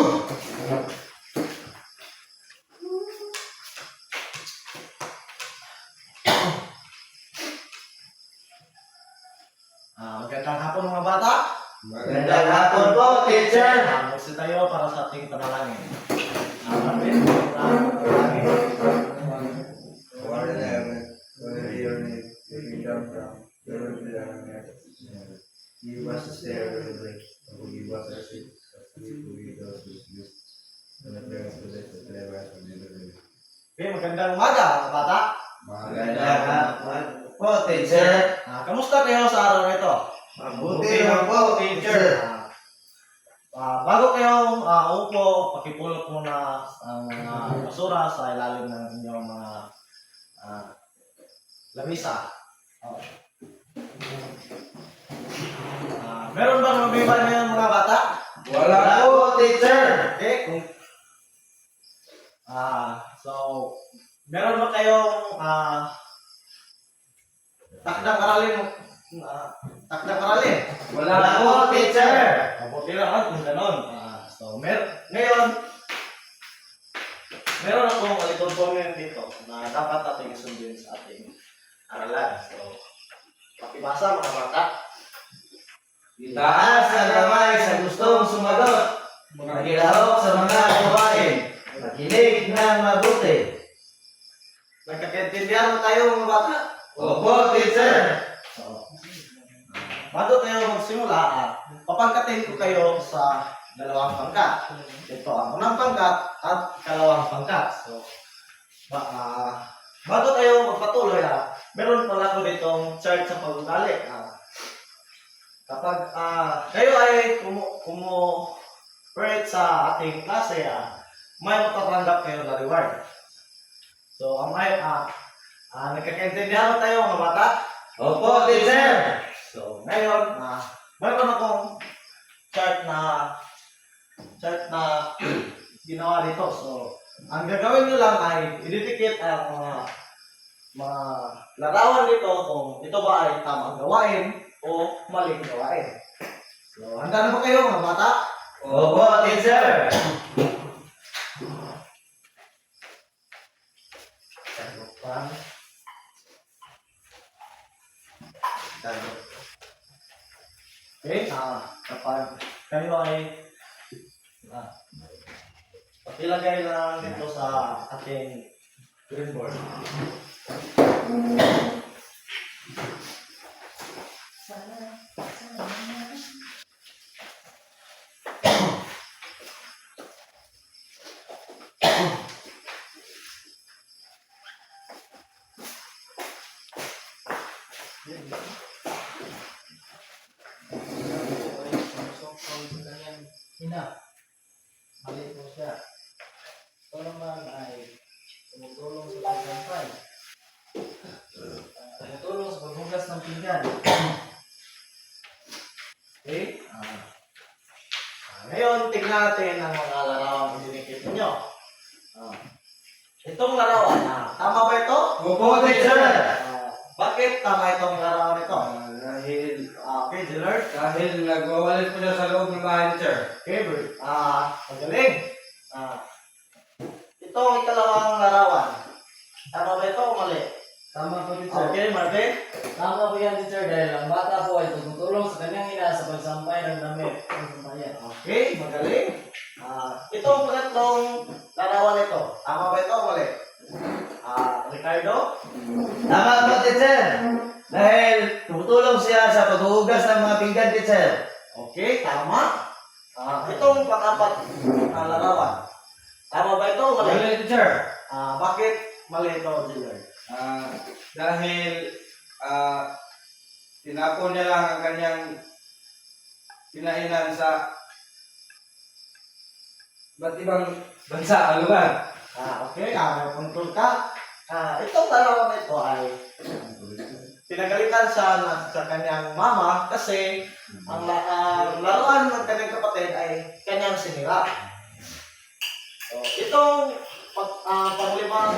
あら。Magandang umaga mga bata. Magandang hapon po, teacher. Ah, kamusta kayo sa araw na ito? Mabuti lang po, teacher. Ah, ah, bago kayo ah, upo, pakipulot muna ang mga basura sa ilalim ng inyong mga ah, lamisa. Oh. Ah, meron ba mga biba ngayon mga bata? Wala po, teacher. Okay, kung Ah, so meron ba kayong ah takdang aralin ah, takdang aralin? Wala po, teacher. Mabuti lang ah, kung ganon. Ah, so mer ngayon meron akong alituntunin dito na dapat natin isundin sa ating aralan. So, pakibasa mga bata. Itaas ang kamay sa gustong sumagot. Magilahok sa mga gawain. Ng mabuti. Nagkakaintindihan mo tayo mga bata? Opo, teacher. So, bago tayo magsimula, ah, papangkatin ko kayo sa dalawang pangkat. Ito ang unang pangkat at ikalawang pangkat. So, ba, ah, bago tayo magpatuloy, ah, meron pala ko ditong chart sa pag-ugali. Ah, kapag ah, kayo ay kumu, kumu sa ating klase, ah, may matatanggap kayo na reward. So, ang may, ah, ah, nagkakaintindihan tayo mga bata? Opo, teacher. So, ngayon, na mayroon akong chart na chart na ginawa dito. So, ang gagawin nyo lang ay ididikit ang mga mga larawan dito kung ito ba ay tamang gawain o maling gawain. So, handa na ba kayo mga bata? Opo, teacher. Sagupan. Sagot. Okay, ah, kapag kayo ay ah, pakilagay lang dito sa ating green board. Ina, mali po siya. Ito naman ay tumutulong sa pagsampay. Ah, tumutulong sa paghugas ng pinggan. Okay? Ah. Ah, ngayon, tignan natin ang mga larawan na dinikit ninyo. Ah. Itong larawan, ah, tama ba ito? Opo, teacher. Ah, bakit tama itong larawan ito? Dahil, Ah, okay, Dillard. dahil nagwawalit po siya sa loob ng bahay, teacher. Okay, Bert. Ah, magaling. Ah, ito ang ikalawang larawan. Tama ba ito o mali? Tama po, teacher. Okay, Marvin? Tama po yan, teacher, dahil ang bata po ay tumutulong sa kanyang ina sa pagsampay ng damit ng. Okay, magaling. Ah, ito ang pangatlong larawan ito. Tama ba ito o mali? Ah, Ricardo? Tama po, teacher. Dahil tumutulong siya sa paghuhugas ng mga pinggan, teacher. Okay, tama. Ah, itong pang-apat na larawan. Tama ba ito mali? Mali, teacher. Ah, bakit mali ito, Dillard? Ah, dahil ah, tinapon niya lang ang kanyang kinainan sa ba't ibang bansa, ang lugar. Ah, okay. May puntul ka. Ah, itong larawan na ito ay pinagalitan siya na, sa kanyang mama kasi ang la- ang laruan ng kanyang kapatid ay kanyang sinira. So, itong pag, ah, panglimang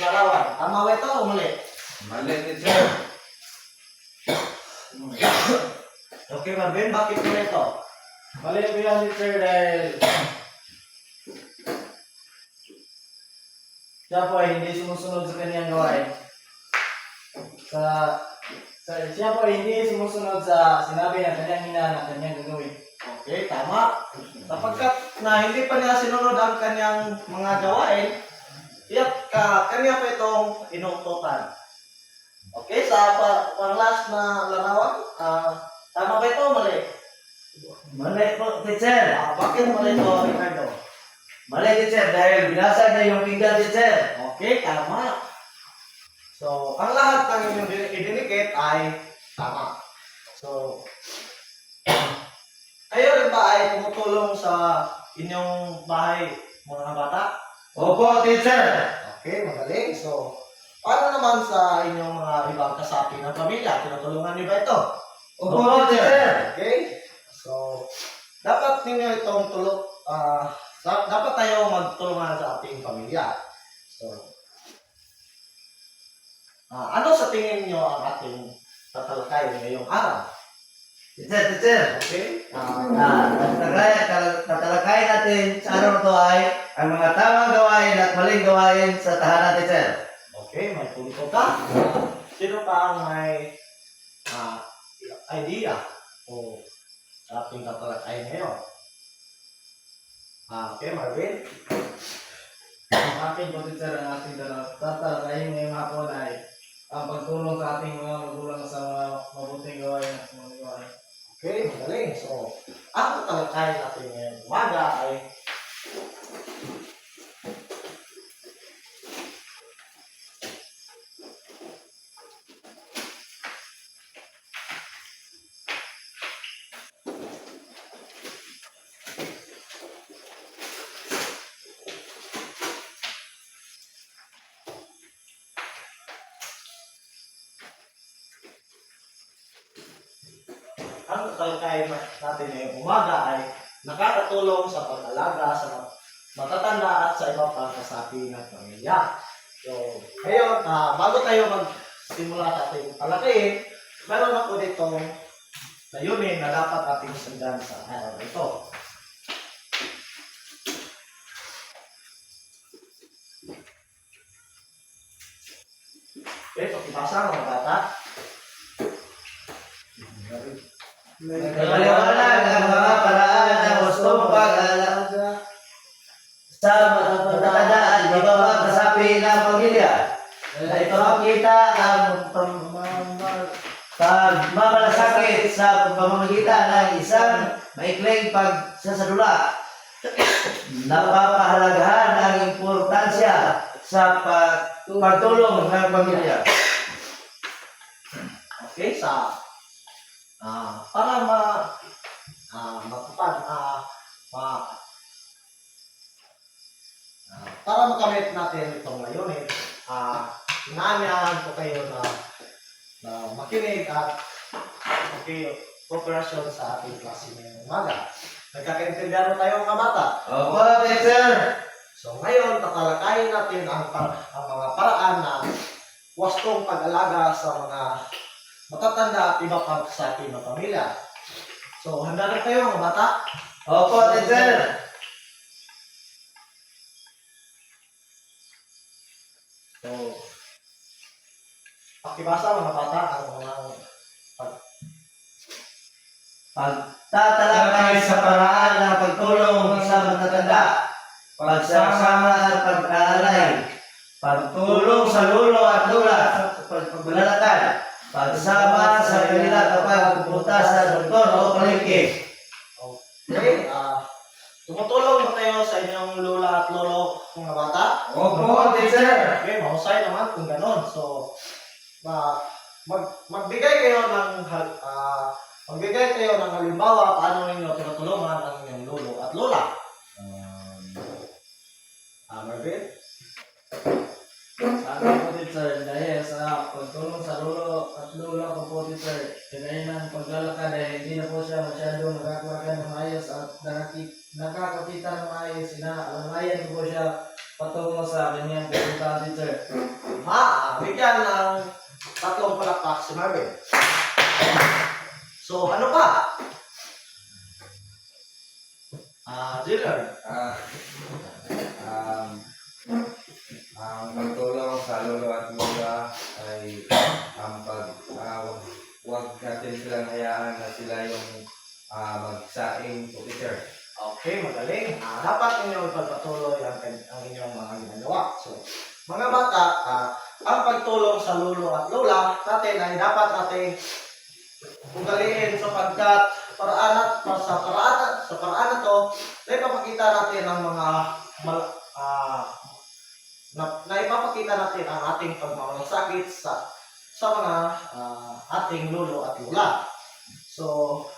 larawan, tama ba ito o mali? Mali, teacher. Okay, Marvin, bakit mali ito? Mali po yan, teacher, dahil siya po ay hindi sumusunod sa kanyang gawain. Sa, sa siya po ay hindi sumusunod sa sinabi ng kanyang ina na kanyang gagawin. Okay, tama. Sapagkat na hindi pa niya sinunod ang kanyang mga gawain, iyak ka, kanya pa itong inuutotan. Okay, sa pa, pang last na larawan, ah, tama ba ito o mali? Mali po, teacher. Ah, bakit mali ito, Ricardo? Mali, teacher. Dahil binasag na yung pinggan, teacher. Okay, tama. So, ang lahat ng inyong din- idinikit ay tama. So, kayo rin ba ay tumutulong sa inyong bahay, mga bata? Opo, teacher. Okay, magaling. So, paano naman sa inyong mga ibang kasapi ng pamilya? Tinutulungan niyo ba ito? Opo, teacher. Okay? So, dapat ninyo itong tulong, ah, da- dapat tayo magtulungan sa ating pamilya. So, ah, ano sa tingin niyo ang ating tatalakay ngayong araw? Teacher, teacher. Okay? Ah, Ah, tatalakay, tal- tatalakay natin sa araw na ito ay ang mga tamang gawain at maling gawain sa tahanan, teacher. okay, may punto ka. Sino pa ang may ah, idea o sa ating tatalakay ngayon? Ah, okay, Marvin? Ang aking teacher, ang ating dalaw- tatalakayin ngayong hapon ay ang pagtulong sa ating mga magulang sa mga mabuting gawain at mga gawain. Okay, magaling. So, ang tatalakay natin ngayong umaga ay ang tatalakay natin ngayong umaga ay nakakatulong sa pag-alaga sa matatanda at sa iba pang kasapi ng pamilya. So, ngayon, ah, bago tayo magsimula sa ating talakayin, meron ako ditong layunin na dapat ating sundan sa araw ito. Okay, pakibasa mga bata. Nagpaliwanag ang mga paraan ng gustong pag-alaga sa matatanda at iba mga kasapi ng pamilya. Na ito makita ang pagmamalasakit sa pamamagitan ng isang maikling pagsasadula. Napapahalagahan ang importansya sa pag- pagtulong ng pamilya. Okay, sa ah para ma ah matupad ah ma ah, para makamit natin itong layunin, ah inaanyahan ko kayo na na makinig at makikooperasyon sa ating klase ngayong umaga. Nagkakaintindihan tayo mga bata? Opo, teacher. So ngayon, tatalakayin natin ang, par- ang mga paraan na wastong pag-alaga sa mga matatanda at iba pang sa ating mga pamilya. So, handa na kayo mga bata? Opo, teacher. So, pakibasa mga bata ang mga Pagtatalakay sa paraan ng pagtulong sa matatanda, pagsasama at pag-aalay, pagtulong sa lulo at lula sa pagpapalalakad, pagsama sa kanila kapag pupunta sa doktor o palengke. Okay, ah tumutulong ba kayo sa inyong lola at lolo mga bata? Opo, teacher. Okay, mahusay naman kung ganon. So, ma mag magbigay kayo ng hal- ah magbigay kayo ng halimbawa paano ninyo tinutulungan ang inyong lolo at lola. Ah, Marvin? Sa teacher, dahil sa pagtulong sa lolo at lola ko po teacher, kinain ng paglalakad ay hindi na po siya masyadong nakakalakad ng maayos at nakaki- nakakakita ng maayos. Inaalalayan ko po siya patungo sa kanyang pupunta teacher. Ma, ah, bigyan ng tatlong palakpak si Marvin. So, ano pa? Ah, Jiller. Ah, um, Ang pagtulong sa lolo at lola ay ang pag ah, wag, natin silang hayaan na sila yung ah, magsaing to teacher. Okay, magaling. Ah, dapat ninyong ipagpatuloy ang, ang inyong mga ginagawa. So, mga bata, ah, ang pagtulong sa lolo at lola natin ay dapat natin ugaliin sapagkat paraan at para sa paraan sa paraan na to na ipapakita natin ang mga mal, ah, na, na ipapakita natin ang ating pagmamalasakit sa sa mga ah, ating lolo at lola. So,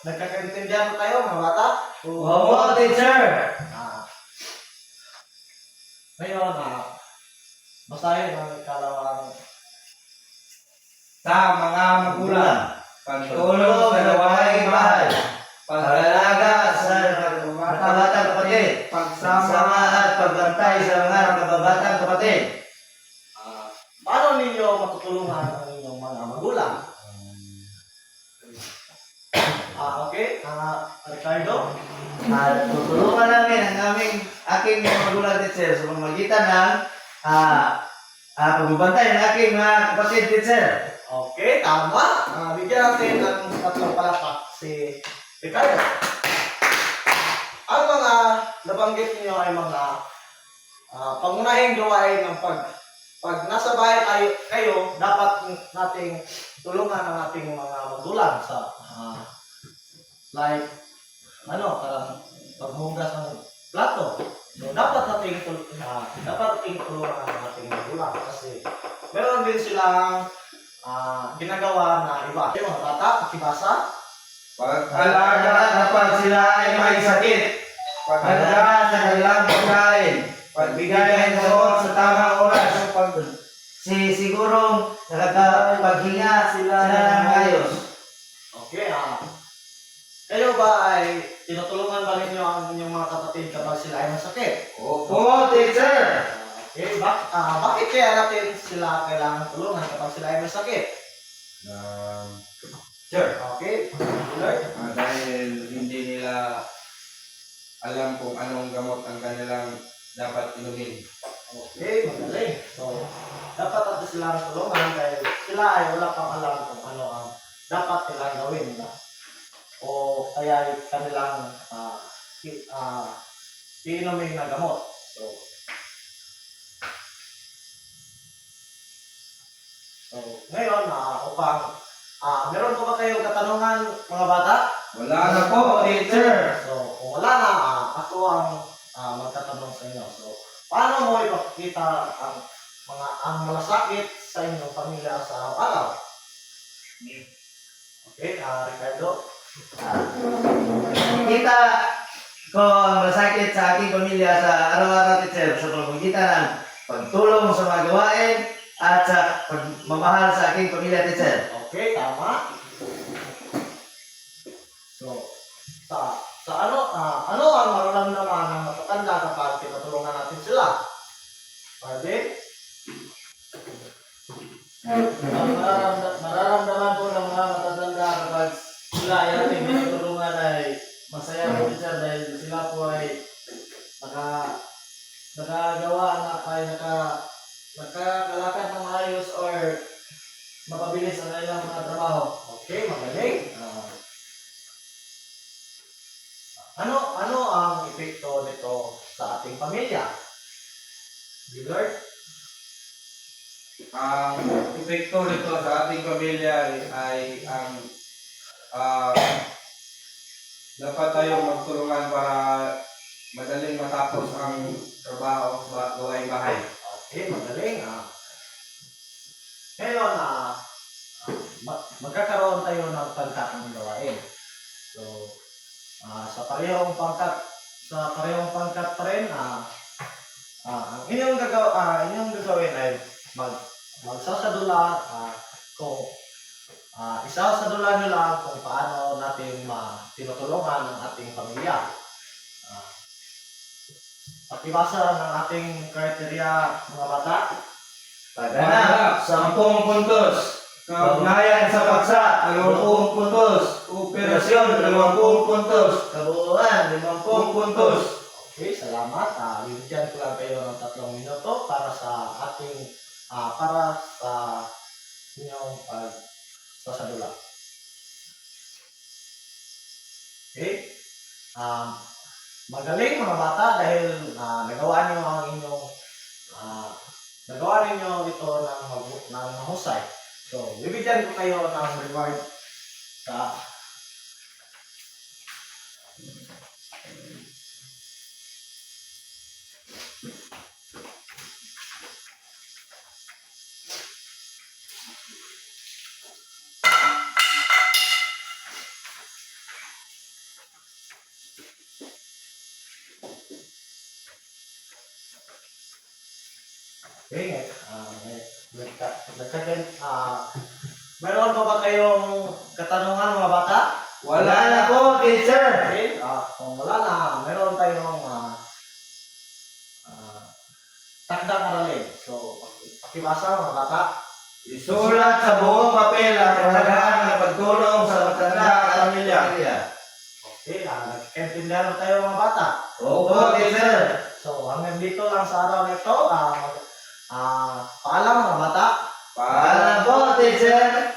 nagkakaintindihan na tayo mga bata? Opo, teacher! Ah. Ngayon, ah, basahin ang ikalawang Sa mga magulang, pagtulong sa gawaing bahay, pag-alaga sa kabatang kapatid, pagsama at pagbantay sa mga kababatang kapatid. ah, paano ninyo matutulungan ang inyong mga magulang? Ah, okay. Ah, Ricardo? at tutulungan namin ang aming aking mga magulang teacher sa pamamagitan ng ah ah pagbabantay ng aking mga kapatid teacher. Okay, tama. Ah, bigyan natin ng tatlong palakpak si Ricardo. Ang mga nabanggit niyo ay mga ah, pangunahing gawain ng pag pag nasa bahay tayo, kayo, dapat nating tulungan ang ating mga magulang sa ah, like ano, parang paghugas ng plato. So, dapat nating ah, dapat nating tulungan ang ating magulang kasi meron din silang ah, ginagawa na iba. Yung mga bata, pakibasa. Pag-alaga kapag sila ay may sakit, pag-alaga sa kanilang pagkain, pagbigay ng gamot sa tamang oras, Pag si siguro nakakapaghinga sila ng ayos. Okay, ah. Kayo ba ay tinutulungan ba ninyo ang inyong mga kapatid kapag sila ay masakit? Opo, teacher! Okay, bak ah, bakit kaya natin sila kailangan tulungan kapag sila ay masakit? Um, sure. Okay, Lord. Ah, dahil hindi nila alam kung anong gamot ang kanilang dapat inumin. Okay, magaling. So, dapat natin silang tulungan dahil sila ay wala pang alam kung ano ang dapat nilang gawin na o kaya ay kanilang ah i- ah, iinumin na gamot. So, so ngayon, ah upang ah meron po ba kayong katanungan mga bata? Wala na po, teacher! So, kung wala na, ah, ako ang ah, magtatanong sa inyo. So, paano mo ipakikita ang mga ang malasakit sa inyong pamilya sa araw-araw? Okay, ah, Ricardo. Kita ko ang masakit sa aking pamilya sa araw-araw teacher sa pamamagitan ng pagtulong sa mga gawain at sa pagmamahal sa aking pamilya teacher. Okay, tama. So, sa sa ano ah, ano ang mararamdaman ng matatanda kapag tinutulungan natin sila? Pardon? Mararamda- Mararamdaman po ng mga matatanda kapag sila ay ating tinutulungan ay masaya po teacher dahil sila po ay naka nakagawa na ay naka nakakalakad ng maayos or mapabilis ang kanilang mga trabaho. Okay, magaling. Ah. ano ano ang epekto nito sa ating pamilya? Gilbert? Ang epekto nito sa ating pamilya ay ang ah, dapat tayong magtulungan para madaling matapos ang trabaho sa gawaing bahay. Okay, magaling. Ah. Ngayon, ah, ma- magkakaroon tayo ng pangkat ng gawain. So, ah, sa parehong pangkat, sa parehong pangkat pa rin, ah, ah, ang inyong, gagaw, ah, inyong gagawin ay mag, magsasadula ah, kung ah, isasadula nyo lang kung paano natin ma tinutulungan ang ating pamilya. Ah, Pakibasa ng ating kriteria mga bata. Pagganap, 10 puntos. Kaugnayan sa paksa, 20 puntos. Operasyon, 20 puntos. Kabuuan, 50 puntos. Okay, salamat. Ah, bibigyan ko lang kayo ng tatlong minuto para sa ating ah, para sa inyong pag sasadula. Okay? Um, magaling mga bata dahil ah, nagawa niyo ang inyong ah, nagawa ninyo ito ng, mag- ng mahusay. So, bibigyan ko kayo ng reward sa Okay, uh, meron pa ba kayong katanungan mga bata? Wala na po, teacher. Okay, ah, kung wala na, meron tayong ah, ah, takdang aralin. So, pakibasa mga bata. Isulat sa buong papel ang kahalagahan ng pagtulong sa matanda at pamilya. Okay, ah, nagkaintindihan na tayo mga bata. Opo, teacher. So, hanggang dito lang sa araw na ito, ah, mag- ah, paalam mga bata. Paalam po, teacher.